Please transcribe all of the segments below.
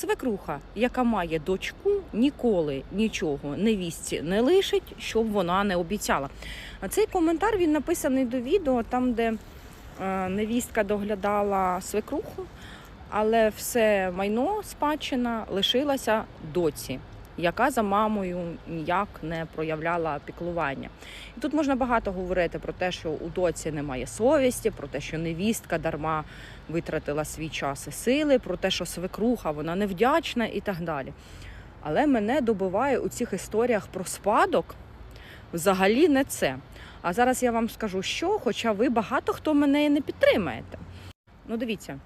Свекруха, яка має дочку, ніколи нічого невістці не лишить, щоб вона не обіцяла. А цей коментар він написаний до відео, там, де е, невістка доглядала свекруху, але все майно спадщина лишилася доці, яка за мамою ніяк не проявляла піклування. І тут можна багато говорити про те, що у доці немає совісті, про те, що невістка дарма витратила свій час і сили, про те, що свекруха вона невдячна і так далі. Але мене добиває у цих історіях про спадок взагалі не це. А зараз я вам скажу, що, хоча ви багато хто мене і не підтримаєте. Ну, дивіться,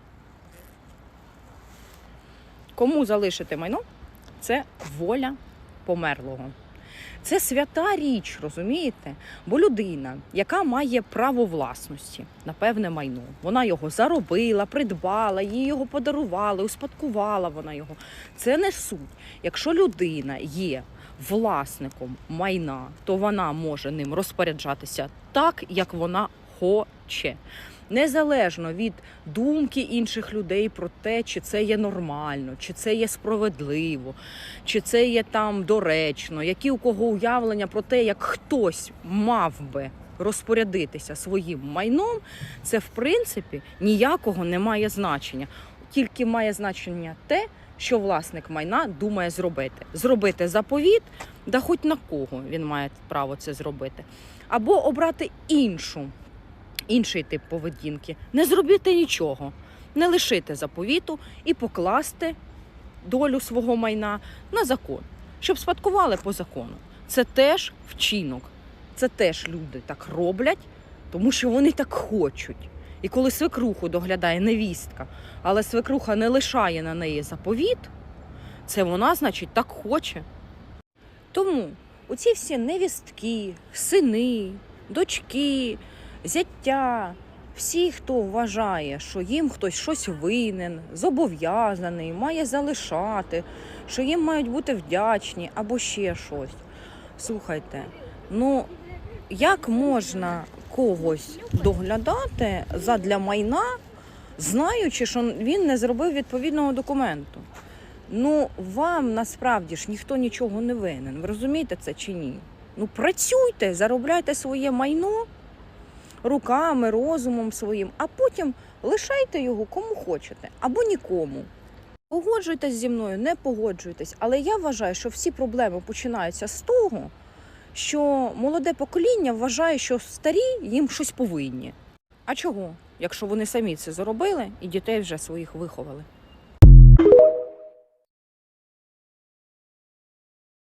кому залишити майно, це воля померлого. Це свята річ, розумієте? Бо людина, яка має право власності на певне майно, вона його заробила, придбала, їй його подарували, успадкувала вона його. Це не суть. Якщо людина є власником майна, то вона може ним розпоряджатися так, як вона хоче. Незалежно від думки інших людей про те, чи це є нормально, чи це є справедливо, чи це є там доречно, які у кого уявлення про те, як хтось мав би розпорядитися своїм майном, це в принципі ніякого не має значення. Тільки має значення те, що власник майна думає зробити. Зробити заповіт, да хоч на кого він має право це зробити, або обрати іншу, інший тип поведінки, не зробити нічого, не лишити заповіту і покласти долю свого майна на закон, щоб спадкували по закону. Це теж вчинок. Це теж люди так роблять, тому що вони так хочуть. І коли свекруху доглядає невістка, але свекруха не лишає на неї заповіт, це вона, значить, так хоче. Тому оці всі невістки, сини, дочки, зяття, всі, хто вважає, що їм хтось щось винен, зобов'язаний, має залишати, що їм мають бути вдячні або ще щось. Слухайте, ну як можна когось доглядати задля майна, знаючи, що він не зробив відповідного документу? Ну, вам насправді ж ніхто нічого не винен. Ви розумієте це чи ні? Ну, працюйте, заробляйте своє майно руками, розумом своїм, а потім лишайте його кому хочете або нікому. Погоджуйтесь зі мною, не погоджуйтесь. Але я вважаю, що всі проблеми починаються з того, що молоде покоління вважає, що старі їм щось повинні. А чого? Якщо вони самі це зробили і дітей вже своїх виховали.